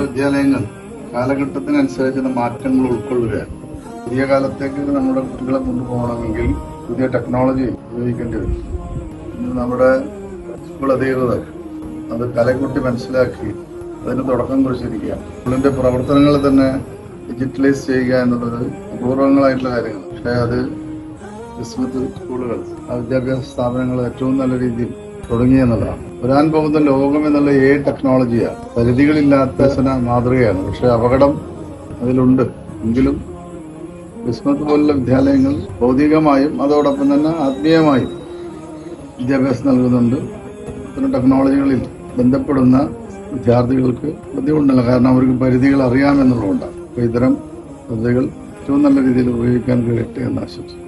വിദ്യാലയങ്ങൾ കാലഘട്ടത്തിനനുസരിച്ചുള്ള മാറ്റങ്ങൾ ഉൾക്കൊള്ളുകയാണ് പുതിയ കാലത്തേക്ക് നമ്മുടെ കുട്ടികളെ കൊണ്ടുപോകണമെങ്കിൽ പുതിയ ടെക്നോളജി ഉപയോഗിക്കേണ്ടി വരും. നമ്മുടെ സ്കൂൾ അധികൃതർ അത് കലക്കുട്ടി മനസ്സിലാക്കി അതിന് തുടക്കം കുറിച്ചിരിക്കുക. സ്കൂളിന്റെ പ്രവർത്തനങ്ങൾ തന്നെ ഡിജിറ്റലൈസ് ചെയ്യുക എന്നുള്ളത് അപൂർവങ്ങളായിട്ടുള്ള കാര്യങ്ങൾ. പക്ഷേ അത് വിസ്മൃത സ്കൂളുകൾ വിദ്യാഭ്യാസ സ്ഥാപനങ്ങൾ ഏറ്റവും നല്ല രീതിയിൽ തുടങ്ങി എന്നുള്ളതാണ് വരാൻ പോകുന്ന ലോകം എന്നുള്ള ഏ ടെക്നോളജിയാണ് പരിധികളില്ലാത്ത മാതൃകയാണ്. പക്ഷെ അപകടം അതിലുണ്ട്. എങ്കിലും ബിസ്മത്ത് പോലുള്ള വിദ്യാലയങ്ങൾ ഭൗതികമായും അതോടൊപ്പം തന്നെ ആത്മീയമായും വിദ്യാഭ്യാസം നൽകുന്നുണ്ട്. ഇത്തരം ടെക്നോളജികളിൽ ബന്ധപ്പെടുന്ന വിദ്യാർത്ഥികൾക്ക് ബുദ്ധിമുട്ടില്ല കാരണം അവർക്ക് പരിധികൾ അറിയാമെന്നുള്ളതുകൊണ്ടാണ്. അപ്പോൾ ഇത്തരം പദ്ധതികൾ ഏറ്റവും നല്ല രീതിയിൽ ഉപയോഗിക്കാൻ കഴിയട്ടെ എന്ന് ആശംസിക്കുന്നു.